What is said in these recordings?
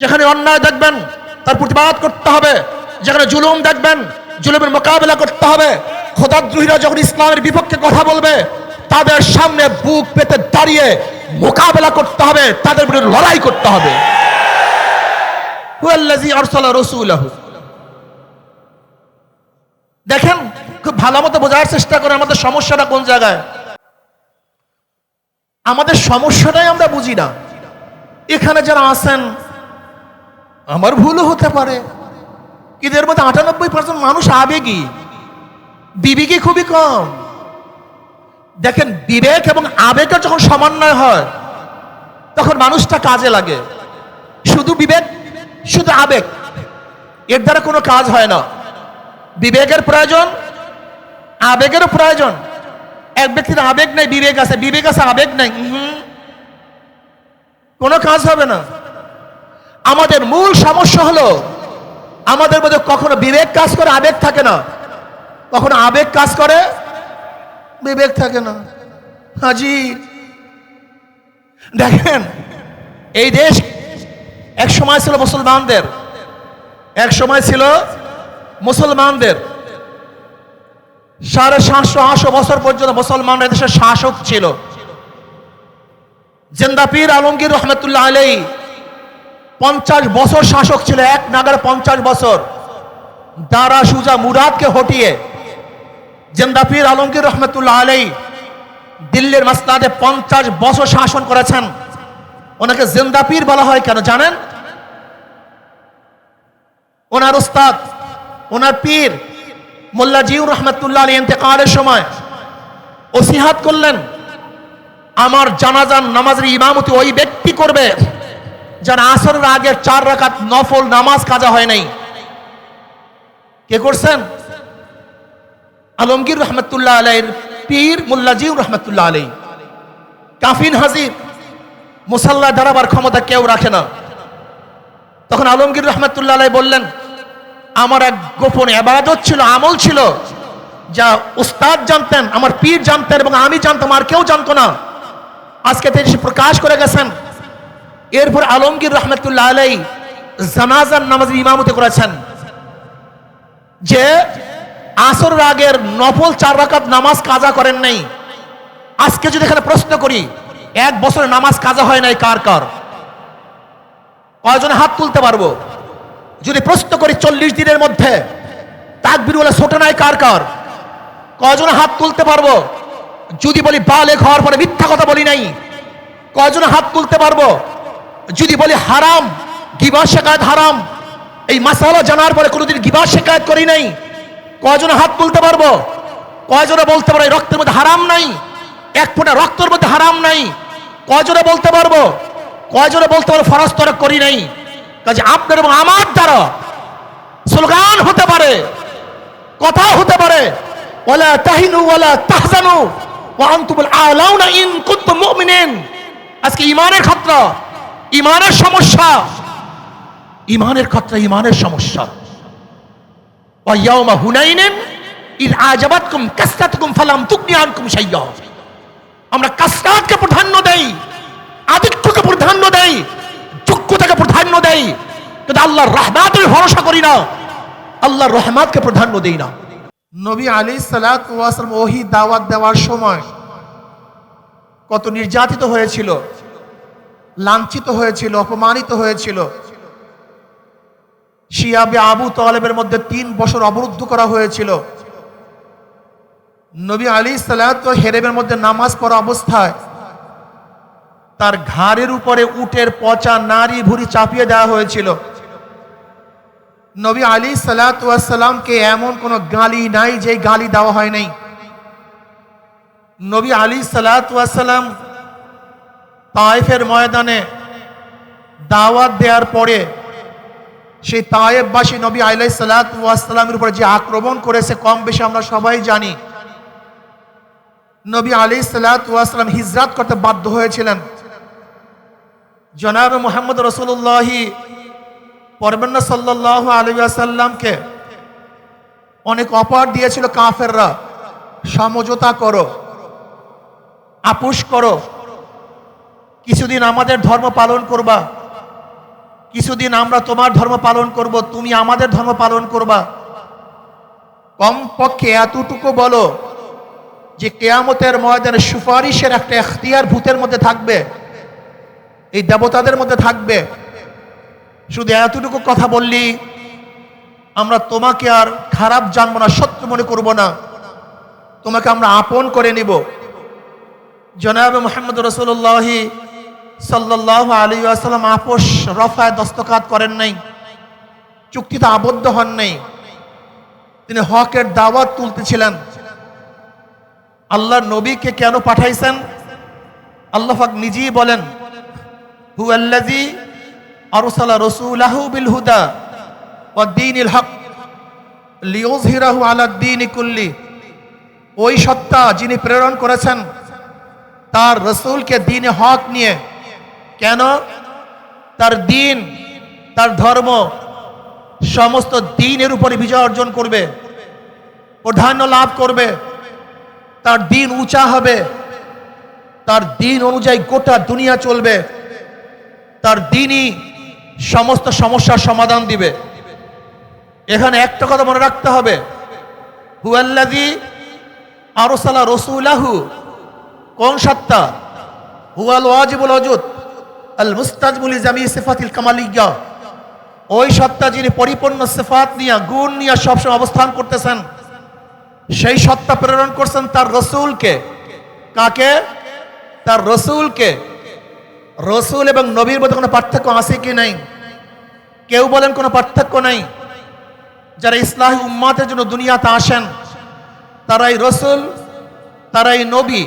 যেখানে অন্যায় দেখবেন, তার প্রতিবাদ করতে হবে। যেখানে জুলুম দেখবেন, জুলুমের মোকাবেলা করতে হবে। খোদাদ্রোহীরা যখন ইসলামের বিপক্ষে কথা বলবে, তাদের সামনে বুক পেতে দাঁড়িয়ে মোকাবেলা করতে হবে, তাদের বিরুদ্ধে লড়াই করতে হবে। দেখেন, খুব ভালো মতো বোঝার চেষ্টা করে আমাদের সমস্যাটা কোন জায়গায়? আমাদের সমস্যাটাই আমরা বুঝি না। এখানে যারা আছেন আমার ভুলও হতে পারে। কিন্তু এর মধ্যে আটানব্বই পার্সেন্ট মানুষ আবেগী। বিবেকই খুবই কম। দেখেন, বিবেক এবং আবেগের যখন সমন্বয় হয়, তখন মানুষটা কাজে লাগে। শুধু বিবেক, শুধু আবেগ। এর দ্বারা কোনো কাজ হয় না। বিবেকের প্রয়োজন, আবেগেরও প্রয়োজন। এক ব্যক্তির আবেগ নেই, বিবেক আছে। বিবেক আছে, আবেগ নেই। কোনো কাজ হবে না। আমাদের মূল সমস্যা হলো, আমাদের মধ্যে কখনো বিবেক কাজ করে, আবেগ থাকে না। কখনো আবেগ কাজ করে, বিবেক থাকে না। হাজি দেখেন, এই দেশ এক সময় ছিল মুসলমানদের, এক সময় ছিল মুসলমানদের। সাড়ে সাতশো, আটশো বছর পর্যন্ত মুসলমানরা দেশের শাসক ছিল। জেন্দাপীর আলমগীর রহমতুল্লাহ আলাই পঞ্চাশ বছর শাসক ছিল, এক নাগার পঞ্চাশ বছর। দারা সুজা মুরাদকে হটিয়ে জেন্দাপীর আলমগীর রহমতুল্লাহ আলাই দিল্লির মাসনাদে পঞ্চাশ বছর শাসন করেছেন। ওনাকে জেন্দাপীর বলা হয় কেন জানেন? ওনার উস্তাদ, ওনার পীর মোল্লা জিউর রহমতুল্লাহ আলী ইন্তেকালের সময় ওসিহাত করলেন, আমার জানাজান নামাজের ইমামতি ওই ব্যক্তি করবে। যার আসরের আগে চার রাকাত নফল নামাজ কাজা হয় নাই, কে করছেন? আলমগীর রহমতুল্লাহ আলাইর পীর মোল্লা জিউর রহমতুল্লাহ আলাই কাফিন হাজির, মুসাল্লা দাঁড়াবার ক্ষমতা কেউ রাখে না। তখন আলমগীর রহমতুল্লাহ আলাই বললেন, আমার এক গোপন আবাদত ছিল, আমল ছিল, যা উস্তাদ জানতেন, আমার পীর জানতেন এবং আমি জানতাম, আর কেউ জানতো না। আজকে তিনি প্রকাশ করে গেছেন এরপর আলমগীর রহমতুল্লাহ আলাই জানাজার নামাজের ইমামতি করেছেন। যে আসর রাগের নফল চার রাকাত নামাজ কাজা করেন নাই। আজকে যদি এখানে প্রশ্ন করি, এক বছরে নামাজ কাজা হয় নাই কার কার? কয়জনে হাত তুলতে পারব? যদি প্রশ্ন করি চল্লিশ দিনের মধ্যে তাকবির বলে ছোট নাই কার কার? কয়জনে হাত তুলতে পারব? যদি বলি বালে হওয়ার পরে মিথ্যা কথা বলি নাই, কয়জনে হাত তুলতে পারব? যদি বলি হারাম, গিবা শেখায়ত হারাম, এই মাসালা জানার পরে কোনোদিন গিবা শেখায়ত করি নাই। কয়জনে হাত তুলতে পারব? কয়জনে বলতে পারে রক্তের মধ্যে হারাম নাই? এক ফোঁটা রক্তের মধ্যে হারাম নাই? কয়জনে বলতে পারব? কয়জনে বলতে পারব, ফরজ তরক করি নাই? কাজে আপনার এবং আমার দ্বারা স্লোগান হতে পারে কথা হতে পারে, ওয়ালা তাহিনু ওয়ালা তাহজানু, ওয়া আনতুমুল আলাউনা ইন কুনতুম মুমিনিন। আজকে ইমানের খতরা ইমানের সমস্যা। ইমানের খতরা ইমানের সমস্যা। ওয়া ইয়াউমা হুনাইনিন ইদ আজাবাতকুম কাসরাতুকুম ফালাম তুগনি আনকুম শাইয়্যা আমরা কাসরাতকে প্রাধান্য দেই, আদিত্যকে প্রাধান্য দেই যোগ্যতাকে প্রাধান্য দেই। কিন্তু আল্লাহর রহমাতের ভরসা করি না, আল্লাহর রহমাতকে প্রাধান্য দেই না। নবী আলী সালাম ওহি দাওয়াত দেওয়ার সময় কত নির্যাতিত হয়েছিল। লাঞ্ছিত হয়েছিল, অপমানিত হয়েছিল। শিয়াবে আবু তলেবের মধ্যে তিন বছর অবরুদ্ধ করা হয়েছিল। নবী আলী সালাত হেরেমের মধ্যে নামাজ পড়া অবস্থায় তার ঘাড়ের উপরে উটের পচা নারী ভুরি চাপিয়ে দেওয়া হয়েছিল। নবী আলী সালাতামকে এমন কোনো গালি নাই যে গালি দেওয়া হয় নাই। নবী আলী সালাতাম তায়েফের ময়দানে দাওয়াত দেওয়ার পরে সেই তায়েববাসী নবী আলাই সালাতামের উপরে যে আক্রমণ করেছে, কম বেশি আমরা সবাই জানি, নবী আলী সালাতাম হিজরাত করতে বাধ্য হয়েছিলেন। জনাব মোহাম্মদ রসুল্লাহি পরবন্না সাল্লাহ আলিয়াসাল্লামকে অনেক অপার দিয়েছিল, কাফেররা, সমঝোতা করো আপুস করো। কিছুদিন আমাদের ধর্ম পালন করবা। কিছুদিন আমরা তোমার ধর্ম পালন করব, তুমি আমাদের ধর্ম পালন করবা। কমপক্ষে এতটুকু বলো যে কেয়ামতের ময়দানে সুপারিশের একটা এখতিয়ার ভূতের মধ্যে থাকবে, এই দেবতাদের মধ্যে থাকবে। শুধু এতটুকু কথা বললি, আমরা তোমাকে আর খারাপ জানব না, শত্রু মনে করব না। তোমাকে আমরা আপন করে নিব। জনাব মোহাম্মদ রসুল্লাহি সাল্লাহ আলী আসালাম আপোষ, রফায় দস্তকাত করেন নাই। চুক্তিতে আবদ্ধ হন নাই। তিনি হকের দাওয়াত তুলতেছিলেন। আল্লাহর নবীকে কেন পাঠাইছেন? আল্লাহ পাক নিজেই বলেন হু আল্লাজি আরসালা রসুলাহু বিল হুদা ও দ্বীনিল হক লিউজহিরাহু আলা দ্বীনি কুল্লি। ওই সত্তা যিনি প্রেরণ করেছেন, তার রসুলকে দিনে হক নিয়ে কেন? তার দিন, তার ধর্ম, সমস্ত দিনের উপরে বিজয় অর্জন করবে, প্রাধান্য লাভ করবে, তার দিন উঁচা হবে, তার দিন অনুযায়ী গোটা দুনিয়া চলবে, তার দিনই সমস্ত সমস্যার সমাধান দিবে। এখানে একটা কথা মনে রাখতে হবে। হুয়াল্লাদি আরসালা রসুলাহু, কোন সত্তা? হুয়াল ওয়াজিবুল অজুদ আল মুস্তাজমুল জামি সিফাতিল কামালিয়া। ওই সত্তা যিনি পরিপূর্ণ সিফাত নিয়ে, গুণ নিয়ে সবসময় অবস্থান করতেছেন, সেই সত্তা প্রেরণ করছেন তার রসুলকে। কাকে? তার রসুলকে। রসুল এবং নবীর মধ্যে কোনো পার্থক্য আছে কি নাই? কেউ বলেন কোনো পার্থক্য নাই। যারা ইসলাহী উম্মাতের জন্য দুনিয়াতে আসেন, তারাই রসুল, তারাই নবী।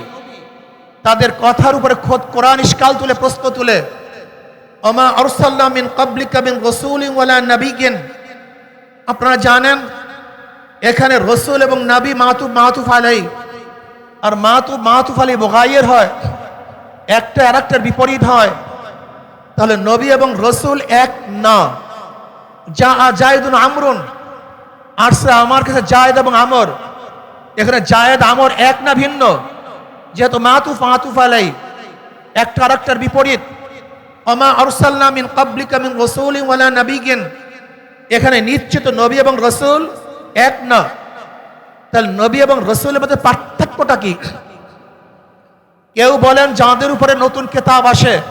তাদের কথার উপরে খোদ কোরআন ইস্কাল তুলে, প্রশ্ন তুলে অমা আরসাল্লাহ মিন কাবলিকা মিন রসুল ওয়ালা নবীগিন আপনারা জানেন, এখানে রসুল এবং নাবি মাতুব মাতুফ আলাই আর মাতুব মাতুফ আলী বোগাইয়ের হয়, একটা আর একটার বিপরীত হয়। তাহলে নবী এবং রসুল এক না। যা জায়দুন আমরুন আসছে আমার কাছে জায়দ এবং আমর। এখানে জায়দ, আমর এক না ভিন্ন। যেহেতু মাতুফ মাতুফ একটা আর একটার বিপরীত। অমা আরসাল্লাহ মিন কাবলিকা মিন রসুল ওয়ালা নবীগিন এখানে নিশ্চিত নবী এবং রসুল এক না। তাহলে নবী এবং রসুলের মধ্যে পার্থক্যটা কি? কেউ বলেন যাদের উপরে নতুন কেতাব আসে,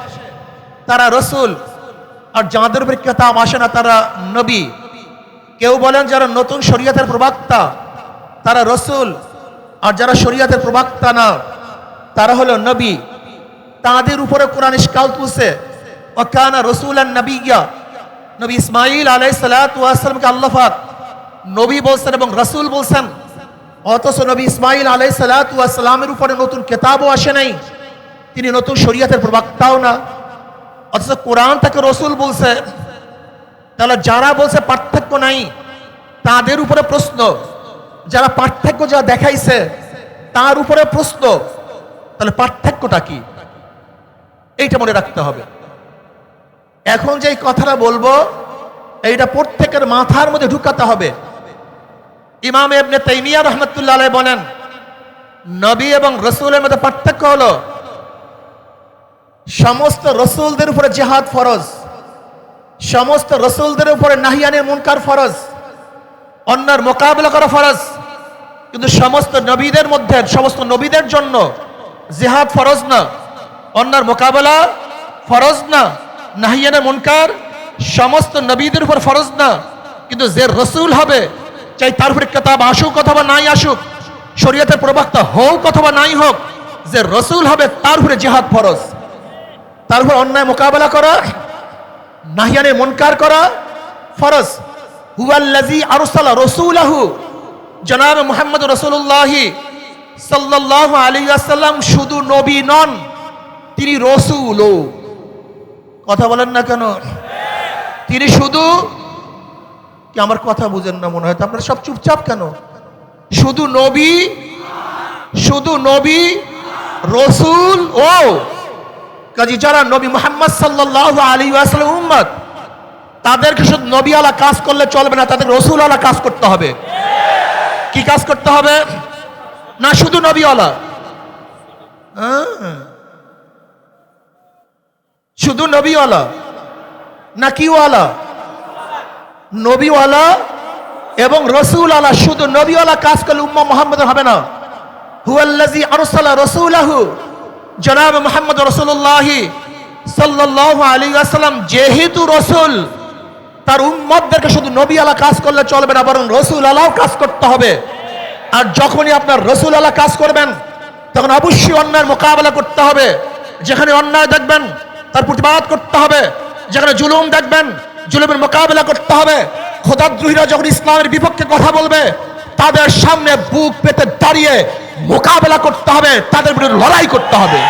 তারা রসুল, আর যাদের উপরে কেতাব আসে না, তারা নবী। কেউ বলেন যারা নতুন শরীয়তের প্রবক্তা, তারা রসুল, আর যারা শরীয়তের প্রবক্তা না, তারা হলো নবী। তাদের উপরে কোরআন ইস্কাল তুলছে ওকানা রসুল আর নবীয়া নবী ইসমাইল আলাই সালাতামকে আল্লাহাক নবী বলছেন এবং রসুল বলছেন, অথচ নবী ইসমাইল আলাই সালাতামের উপরে নতুন কেতাবও আসে নাই। তিনি নতুন শরীয়তের প্রবক্তাও না। অথচ কোরআন তাকে রসুল বলছে, তাহলে যারা বলছে পার্থক্য নাই, তাদের উপরে প্রশ্ন। যারা পার্থক্য যা দেখাইছে, তার উপরে প্রশ্ন। তাহলে পার্থক্যটা কি? এইটা মনে রাখতে হবে। এখন যে কথাটা বলব, এইটা প্রত্যেকের মাথার মধ্যে ঢুকাতে হবে। ইমাম এবনে তাইমিয়া রহমতুল্লাহ বলেন, নবী এবং রসুলের মধ্যে পার্থক্য হলো, সমস্ত রসুলদের উপরে জেহাদ ফরজ, সমস্ত রসুলদের উপরে নাহিয়ানের মুনকার ফরজ, অন্যের মোকাবিলা করা ফরজ। কিন্তু সমস্ত নবীদের মধ্যে, সমস্ত নবীদের জন্য জেহাদ ফরজ না, অন্যের মোকাবেলা ফরজ না। নাহিয়ানের মুনকার, সমস্ত নবীদের উপর ফরজ না, কিন্তু যে রসুল হবে, চাই তার উপরে কেতাব আসুক অথবা নাই আসুক, শরীয়তের প্রবক্তা হোক অথবা নাই হোক, যে রসুল হবে তার উপরে জেহাদ ফরজ। তার উপর অন্যায় মোকাবেলা করা, নাহিয়ানে মনকার করা ফরজ। হুয়াল্লাজি আরসালা রসুলাহু, জনাব মুহাম্মদ রসুল্লাহি সাল্লাল্লাহু আলাইহি ওয়াসাল্লাম শুধু নবী নন, তিনি রসুলও। কথা বলেন না কেন? তিনি শুধু, কি আমার কথা বুঝেন না মনে হয়? তো সব চুপচাপ কেন? শুধু নবী শুধু নবী, রসুল, ও! কাজী যারা নবী মোহাম্মদ সাল্লাহ আলী ওয়াসাল্লাম উম্মত, তাদেরকে শুধু নবী আলা কাজ করলে চলবে না, তাদের রসুল আলা কাজ করতে হবে। কি কাজ করতে হবে? না শুধু নবী আলা শুধু নবীওয়ালা? আলা না কিওয়ালা? নবীওয়ালা এবং রসুল আলা শুধু নবীওয়ালা কাজ করলে উম্মা মোহাম্মদ হবে না। হুয়াল্লাজি আরসালা রসুলাহু। জনাব মোহাম্মদ রসুল্লাহি সাল্লাল্লাহু আলাইহি ওয়াসাল্লাম যেহেতু রসুল, তার উম্মতদেরকে শুধু নবী আলা কাজ করলে চলবে না, বরং রসুল আলাও কাজ করতে হবে। আর যখনই আপনার রসুল আলা কাজ করবেন, তখন অবশ্যই অন্যায়ের মোকাবেলা করতে হবে। যেখানে অন্যায় দেখবেন তার প্রতিবাদ করতে হবে। যেখানে জুলুম দেখবেন, জুলুমের মোকাবেলা করতে হবে। খোদাদ্রোহীরা যখন ইসলামের বিপক্ষে কথা বলবে, তাদের সামনে বুক পেতে দাঁড়িয়ে মোকাবেলা করতে হবে, তাদের বিরুদ্ধে লড়াই করতে হবে।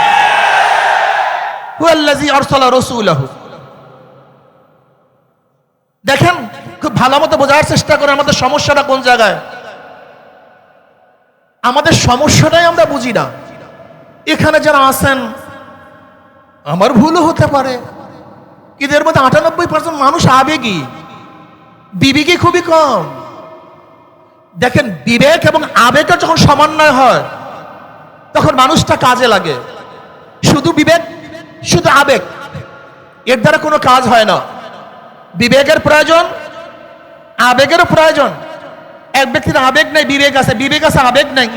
দেখেন, খুব ভালো মতো বোঝার চেষ্টা করে আমাদের সমস্যাটা কোন জায়গায়। আমাদের সমস্যাটাই আমরা বুঝি না। এখানে যারা আছেন আমার ভুলও হতে পারে। এদের মধ্যে আটানব্বই পার্সেন্ট মানুষ আবেগী। বিবেকই খুবই কম। দেখেন, বিবেক এবং আবেগের যখন সমন্বয় হয়, তখন মানুষটা কাজে লাগে। শুধু বিবেক, শুধু আবেগ। এর দ্বারা কোনো কাজ হয় না। বিবেকের প্রয়োজন, আবেগেরও প্রয়োজন। এক ব্যক্তির আবেগ নেই, বিবেক আছে। বিবেক আছে, আবেগ নেই।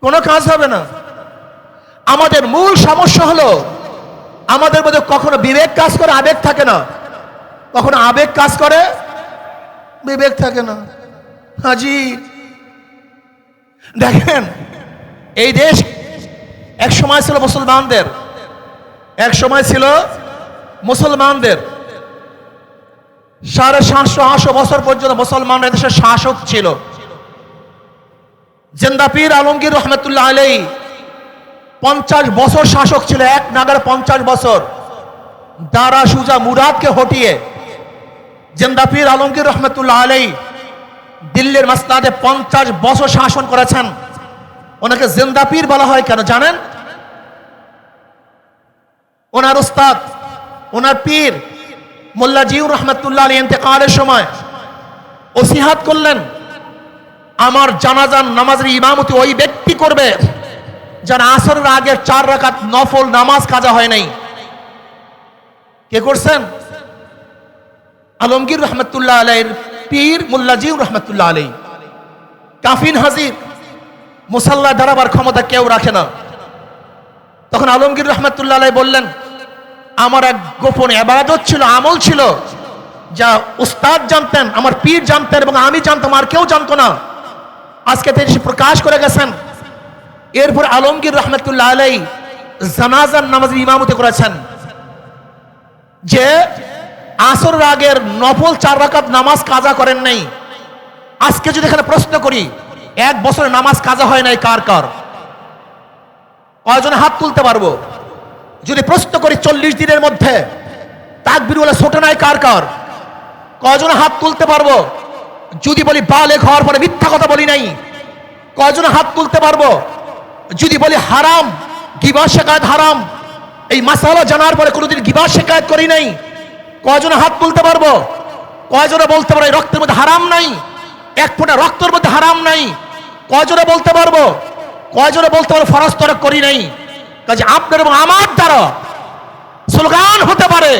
কোনো কাজ হবে না। আমাদের মূল সমস্যা হলো আমাদের মধ্যে কখনো বিবেক কাজ করে, আবেগ থাকে না। কখনো আবেগ কাজ করে, বিবেক থাকে না। হাজি দেখেন, এই দেশ এক সময় ছিল মুসলমানদের, এক সময় ছিল মুসলমানদের। সাড়ে সাতশো, আটশো বছর পর্যন্ত মুসলমান দেশের শাসক ছিল। জেন্দাপির আলমগীর রহমতুল্লাহ আলাই পঞ্চাশ বছর শাসক ছিল, এক নাগার পঞ্চাশ বছর। দারা সুজা মুরাদকে হটিয়ে জেন্দাপির আলমগীর রহমতুল্লাহ আলাই দিল্লির মাসনাদে পঞ্চাশ বছর শাসন করেছেন। ওনাকে জেন্দাপির বলা হয় কেন জানেন? ওনার উস্তাদ, ওনার পীর মোল্লা জিউর রহমতুল্লাহ আলী ইন্তেকালের সময় ওসিহাত করলেন, আমার জানাজান নামাজের ইমামতি ওই ব্যক্তি করবে। যার আসরের আগে চার রাকাত নফল নামাজ কাজা হয় নাই, কে করছেন? আলমগীর রহমতুল্লাহ আলাইয়ের পীর মোল্লা জিউর রহমতুল্লাহ আলাই কাফিন হাজির, মুসাল্লা দাঁড়াবার ক্ষমতা কেউ রাখে না। তখন আলমগীর রহমতুল্লাহ আলাই বললেন, আমার এক গোপন এবাদত ছিল, আমল ছিল। যা উস্তাদ জানতেন, আমার পীর জানতেন এবং আমি জানতাম, আর কেউ জানতো না। আজকে তিনি প্রকাশ করে গেছেন এরপর আলমগীর রহমতুল্লাহ আলাই জানাজার নামাজের ইমামতি করেছেন। যে আসর রাগের নফল চার রাকাত নামাজ কাজা করেন নাই। আজকে যদি এখানে প্রশ্ন করি, এক বছরে নামাজ কাজা হয় নাই কার কার? কয়জনে হাত তুলতে পারব? যদি প্রশ্ন করি চল্লিশ দিনের মধ্যে, তাকবির বলে ছোট নাই কার কার? কয়জনে হাত তুলতে পারব? যদি বলি বালে হওয়ার পরে মিথ্যা কথা বলি নাই, কয়জনে হাত তুলতে পারব? যদি বলি হারাম গিবা শেখায়ত হারাম, এই মাসালা জানার পরে কোনোদিন গিবা শেখায়ত করি নাই। কয়জনে হাত তুলতে পারব? কয়জনে বলতে পারো রক্তের মধ্যে হারাম নাই? এক ফোঁটা রক্তের মধ্যে হারাম নাই। কয়জনে বলতে পারব? কয়জনে বলতে পারব, ফরজ তরক করি নাই? কাজে আপনার এবং আমার দ্বারা স্লোগান হতে পারে,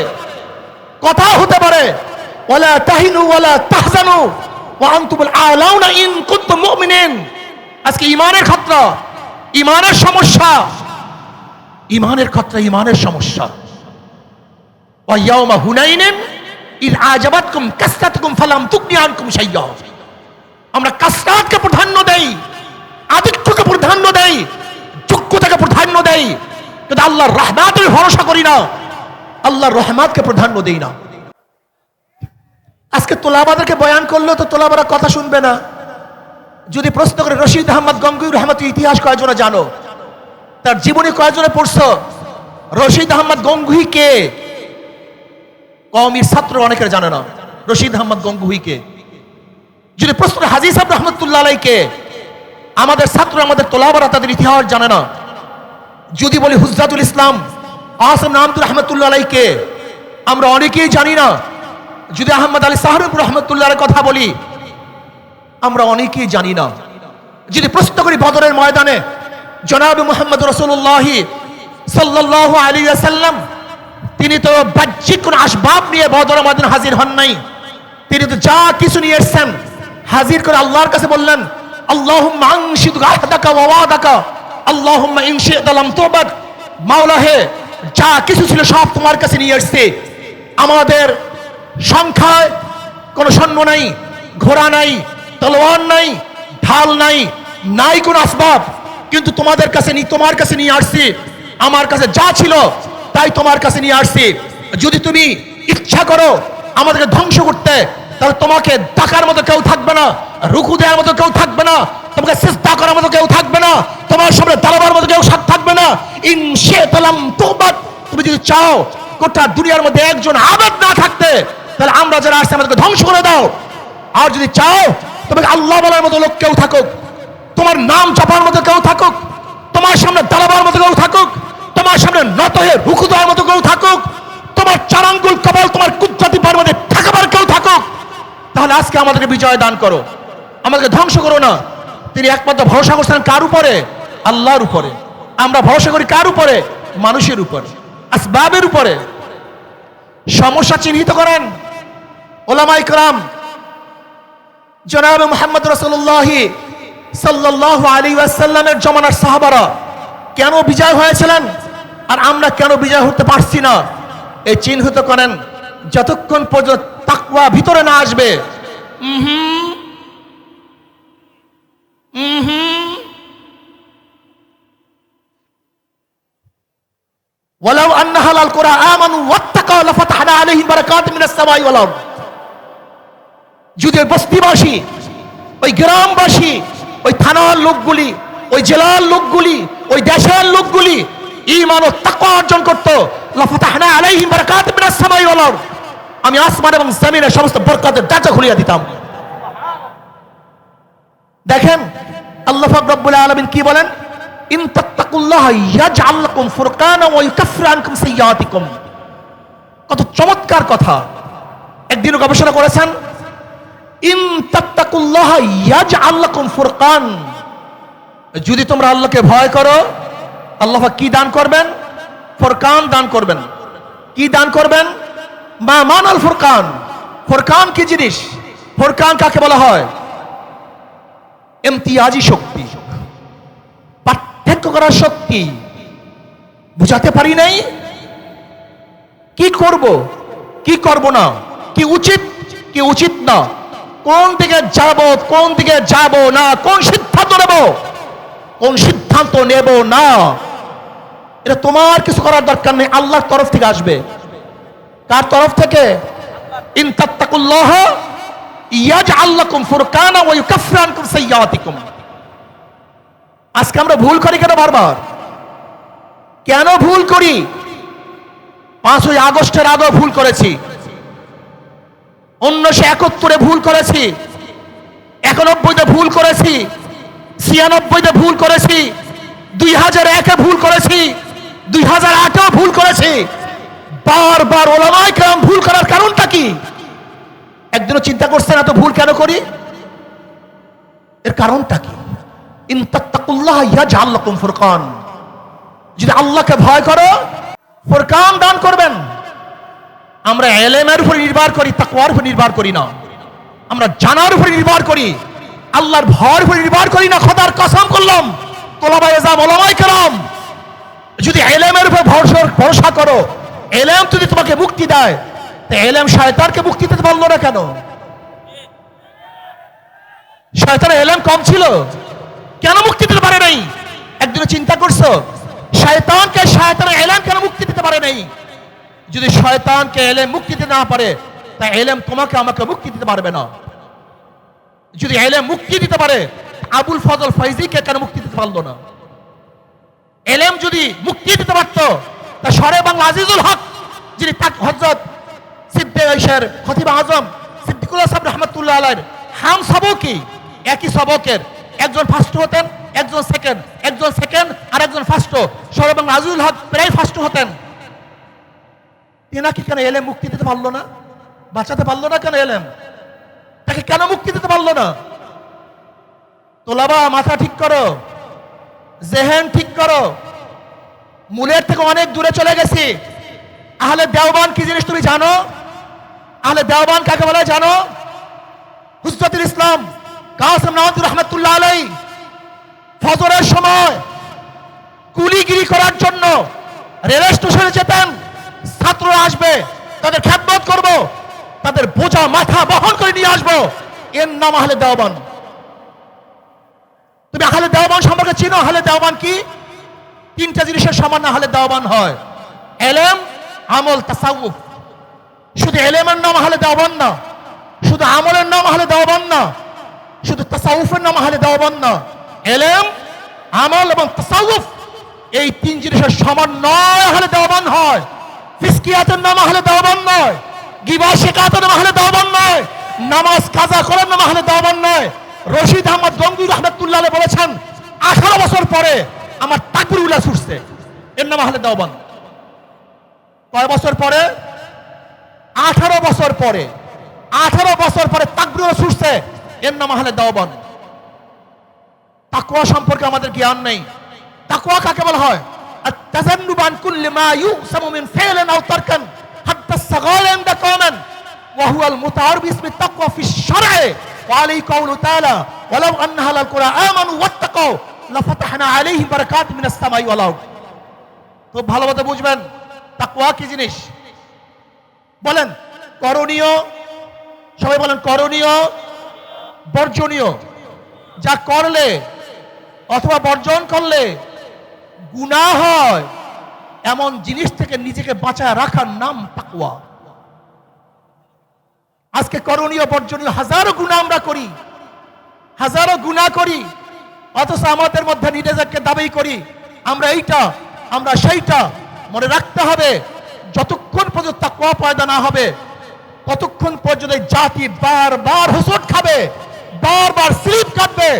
কথা হতে পারে, ওয়ালা তাহিনু ওয়ালা তাহজানু ওয়া আনতুমুল আলাউনা ইন কুনতুম মুমিনিন। আজকে ইমানের খাতরা। ইমানের সমস্যা। ইমানের খাতরা ইমানের সমস্যা। ওয়া ইয়াউমা হুনাইনিন ইদ আজাবাতকুম কাসরাতুকুম ফালাম তুগনি আনকুম শাইয়্যা আমরা কাসরাতকে প্রাধান্য দেই, আদিত্যকে প্রাধান্য দেই, যোগ্যতাকে প্রাধান্য দেই। কিন্তু আল্লাহর রহমাতের ভরসা করি না, আল্লাহর রহমাতকে প্রাধান্য দেই না। আজকে তোলাবাদেরকে বয়ান করলেও তো তোলাবারা কথা শুনবে না। যদি প্রশ্ন করে, রশিদ আহমদ গঙ্গুই রহমত ইতিহাস কয়জনে জানো? তার জীবনে কয়জনে পড়ছ? রশিদ আহমদ গঙ্গুই কে? কমির ছাত্র অনেকের জানে না। রশিদ আহমদ গঙ্গুই কে? যদি প্রশ্ন করে, হাজি সাহেব রহমতুল্লাহ কে? আমাদের ছাত্র, আমাদের তোলাবারা তাদের ইতিহাস জানে না। যদি বলি, হুজরাতুল ইসলাম আসম নামদুল রহমতুল্লাহ কে? আমরা অনেকেই জানি না। যদি আহমদ আলী সাহরুব রহমতুল্লাহর কথা বলি আমরা অনেকেই জানি না। যদি প্রশ্ন করি বদরের ময়দানে, জনাব মোহাম্মদ রসুল্লাহি সাল্লাহ আলী সাল্লাম তিনি তো বাহ্যিক কোন আসবাব নিয়ে বদর মাদিন হাজির হন নাই। তিনি তো যা কিছু নিয়ে এসেছেন, হাজির করে আল্লাহর কাছে বললেন, আল্লাহুম্মা আনশিদ আহদাকা ওয়া ওয়াদাকা, আল্লাহুম্মা ইন শি'তা লাম তুবাদ মাওলা হে, যা কিছু ছিল সব তোমার কাছে নিয়ে এসেছে। আমাদের সংখ্যায় কোনো সৈন্য নাই, ঘোড়া নাই তলোয়ার নাই, ঢাল নাই নাই কোনো আসবাব। কিন্তু তোমাদের কাছে নি তোমার কাছে নিয়ে আসছি। আমার কাছে যা ছিল, তাই তোমার কাছে নিয়ে আসছি। যদি তুমি ইচ্ছা করো আমাদেরকে ধ্বংস করতে, তাহলে তোমাকে ডাকার মতো কেউ থাকবে না রুকু দেওয়ার মতো কেউ থাকবে না, তোমাকে চেষ্টা করার মতো কেউ থাকবে না, তোমার সামনে দাঁড়াবার মতো কেউ থাকবে না। ইনশে তালাম তোবাদ তুমি যদি চাও গোটা দুনিয়ার মধ্যে একজন আবেদ না থাকতে, তাহলে আমরা যারা আসছি, আমাদেরকে ধ্বংস করে দাও। আর যদি চাও তবে আল্লাহ বলার মতো লোক কেউ থাকুক। তোমার নাম চাপার মতো কেউ থাকুক। তোমার সামনে দাঁড়াবার মতো কেউ থাকুক। তোমার সামনে নত হয়ে রুখু দেওয়ার মতো কেউ থাকুক। তোমার চারাঙ্গুল কপাল, তোমার কুদ্রাতি মধ্যে থাকাবার কেউ থাকুক। তাহলে আজকে আমাদেরকে বিজয় দান করো। আমাদেরকে ধ্বংস করো না। তিনি একমাত্র ভরসা করছেন কার উপরে? আল্লাহর উপরে। আমরা ভরসা করি কার উপরে? মানুষের উপরে। আসবাবের উপরে। সমস্যা চিহ্নিত করেন। ওলামাই কালাম জনাব মোহাম্মদ রসুল্লাহ সাল্লাহ আলী ওয়াসাল্লামের জমানার সাহাবারা কেন বিজয় হয়েছিলেন আর আমরা কেন বিজয় হতে পারছি না এই চিহ্নিত করেন যতক্ষণ পর্যন্ত তাকওয়া ভিতরে না আসবে উহুম, উহুম। ولو أن أهل القرى آمنوا واتقوا لفتحنا عليهم بركات من السماء والأرض যদি ওই বস্তিবাসী, ওই গ্রামবাসী, ওই থানার লোকগুলি, ওই জেলার লোকগুলি, ওই দেশের লোকগুলি ঈমান ও অর্জন আমি আসমান এবং সমস্ত দিতাম। দেখেন, আল্লাহ আলামিন কি বলেন? ইন কত চমৎকার কথা। একদিনও গবেষণা করেছেন ইন তাত্তাকুল্লাহ ইয়াজআল লাকুম ফুরকান। যদি তোমরা আল্লাহকে ভয় করো, আল্লাহ কি দান করবেন? ফোরকান দান করবেন। কি দান করবেন? মা মানাল ফুরকান। ফোরকান কি জিনিস? ফোরকান কাকে বলা হয়? এমতিয়াজি শক্তি। পার্থক্য করার শক্তি। বুঝাতে পারি নাই? কি করব? কি করব না? কি উচিত? কি উচিত না? কোন দিকে যাব, কোন দিকে যাব না, কোন সিদ্ধান্ত নেব? কোন সিদ্ধান্ত নেব না? এটা তোমার কিছু করার দরকার নেই, আল্লাহর তরফ থেকে আসবে। কার তরফ থেকে? ইন তাত্তাকুল্লাহ ইয়াজআল লাকুম ফুরকানা ওয়া ইউকাফফির আনকুম সাইয়্যাতিকুম। আজকে আমরা ভুল করি কেন বারবার? কেন ভুল করি? পাঁচই আগস্টের আগেও ভুল করেছি। উনিশশো একাত্তরে ভুল করেছি। একানব্বইতে ভুল করেছি। ছিয়ানব্বইতে ভুল করেছি। দুই হাজার একে ভুল করেছি। দুই হাজার আটেও ভুল করেছি। বারবার ওলামাই কেরাম ভুল করার কারণটা কি? একদিনও চিন্তা করছেন এত ভুল কেন করি? এর কারণটা কি? ইন তাত্তাকুল্লাহ ইয়াজআল লাকুম ফুরকান। যদি আল্লাহকে ভয় করো, ফুরকান দান করবেন। আমরা এলেমের উপর নির্ভর করি, তাকওয়ার উপর নির্ভর করি না। আমরা জানার উপর নির্ভর করি, আল্লাহর ভয়ের উপর নির্ভর করি না, খোদার কসম করলাম। তোলাবাই এজাম ওলামাই কেরাম, যদি এলেমের উপর ভরসা ভরসা করো, এলেম যদি তোমাকে মুক্তি দেয়, তা এলেম শয়তানকে মুক্তি দিতে পারল না কেন? শয়তানের এলেম কম ছিল, কেন মুক্তি দিতে পারে নাই? একদিন চিন্তা করছ, শয়তানকে, শয়তানের এলেম কেন মুক্তি দিতে পারে নাই? যদি শয়তানকে এলেম মুক্তি দিতে না পারে, তা এলেম তোমাকে আমাকে মুক্তি দিতে পারবে না। যদি এলেম মুক্তি দিতে পারে আবুল ফজল ফৈজিকে কেন মুক্তি দিতে পারল না? এলেম যদি মুক্তি দিতে পারত, তা সরে বাংলা আজিজুল হক, যিনি তাক হজরত সিদ্দিকের খতিব আজম, সিদ্দিকুল সাহেব রহমতুল্লাহ আলাইর হাম সবকি, একই সবকের, একজন ফার্স্ট হতেন, একজন সেকেন্ড একজন সেকেন্ড আর একজন ফার্স্ট সরে বাংলা আজিজুল হক প্রায় ফার্স্ট হতেন। তেনাকে কেন এলেম মুক্তি দিতে পারল না? বাঁচাতে পারল না কেন এলেম? তাকে কেন মুক্তি দিতে পারল না? তোলাবা, মাথা ঠিক করো। জেহেন ঠিক করো। মূলের থেকে অনেক দূরে চলে গেছি। আহলে দেওবান কি জিনিস তুমি জানো? আহলে দেওবান কাকে বলে জানো? হুজরতুল ইসলাম, কাসিম নওয়াজ রহমতুল্লাহ আলাই ফজরের সময় কুলিগিরি করার জন্য রেল স্টেশনে যেতেন। ছাত্ররা আসবে, তাদের খ্যাতমত করব, তাদের বোঝা মাথা বহন করে নিয়ে আসব। এর নাম আহলে দেওবান তুমি আহলে দেওবান সম্পর্কে চিনো, আহলে দেওবান কি? তিনটা জিনিসের সমান আহলে দেওবান হয়। এলেম, আমল, তাসাউফ। শুধু এলেমের নাম আহলে দেওবান না, শুধু আমলের নাম আহলে দেওবান না, শুধু তাসাউফের নাম আহলে দেওবান না। এলেম, আমল এবং তাসাউফ, এই তিন জিনিসের সমান নয় আহলে দেওবান হয়। ফিসকিয়াতের নাম আহলে দেওবান নয়। গিবা শেখাতের নাম আহলে দেওবান নয়। নামাজ কাজা করার নাম আহলে দেওবান নয়। রশিদ আহমদ গঙ্গুর আলাইহি বলেছেন, আঠারো বছর পরে আমার তাকবির উল্লাস ছুটছে। এর নাম আহলে দেওবান কয় বছর পরে? আঠারো বছর পরে। আঠারো বছর পরে তাকবির ছুটছে। এর নাম আহলে দেওবান তাকুয়া সম্পর্কে আমাদের জ্ঞান নেই। তাকুয়া কাকে বলা হয়? التذنب عن كل ما يؤسم من فعل او ترك حتى الصغار عند قوم وهو المتعارف باسم التقوى في الشرع وعليه قوله تعالى ولو ان اهل القرى امنوا واتقوا لفتحنا عليهم بركات من السماء والارض খুব ভালোভাবে বুঝবেন তাকওয়া কি জিনিস বলেন করণীয় সবাই বলেন করণীয় বর্জনীয় যা করলে অথবা বর্জন করলে গুনাহ হয়। এমন জিনিস থেকে নিজেকে বাঁচায় রাখার নাম তাকওয়া। আজকে করণীয় বর্জনীয় হাজারো গুণা আমরা করি। হাজারো গুণা করি। অথচ আমাদের মধ্যে নিজেদেরকে দাবি করি, আমরা এইটা, আমরা সেইটা। মনে রাখতে হবে, যতক্ষণ পর্যন্ত তাকওয়া পয়দা না হবে, ততক্ষণ পর্যন্ত জাতি বারবার হোসট খাবে, বারবার স্লিপ কাটবে,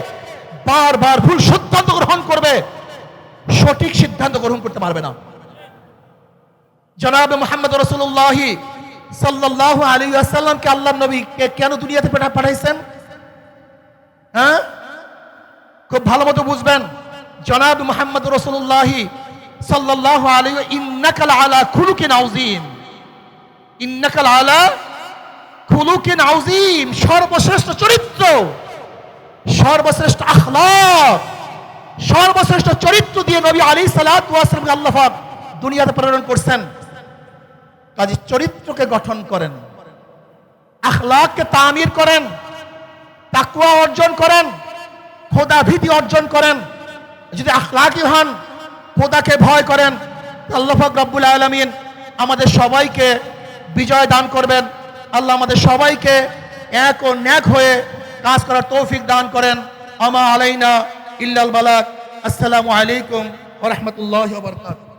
বারবার ভুল সিদ্ধান্ত গ্রহণ করবে। সঠিক সিদ্ধান্ত গ্রহণ করতে পারবে না। জনাব মোহাম্মদ রসুল্লাহ সাল্লাহ আলী আসাল্লামকে আল্লাহ নবী কেন দুনিয়াতে পাঠাইছেন? হ্যাঁ? খুব ভালো মতো বুঝবেন। জনাব মোহাম্মদ রসুল্লাহ সাল্লাহ আলী ইন্নাকাল আলা খুলুকিন আউজিম ইন্নাকাল আলা খুলুকিন আউজিম সর্বশ্রেষ্ঠ চরিত্র। সর্বশ্রেষ্ঠ আখলাক। সর্বশ্রেষ্ঠ চরিত্র দিয়ে নবী আলী সালাতামকে আল্লাহাক দুনিয়াতে প্রেরণ করছেন। কাজে চরিত্রকে গঠন করেন। আখলাককে তামির করেন। তাকুয়া অর্জন করেন। খোদা ভীতি অর্জন করেন। যদি আখলাকি হন, খোদাকে ভয় করেন আল্লাহ পাক রব্বুল আলমিন আমাদের সবাইকে বিজয় দান করবেন। আল্লাহ আমাদের সবাইকে এক ও ন্যাক হয়ে কাজ করার তৌফিক দান করেন। আমা আলাইনা ইল্লাল বালাক। আসসালামু আলাইকুম ওরহমতুল্লাহ বারাকাতুহু।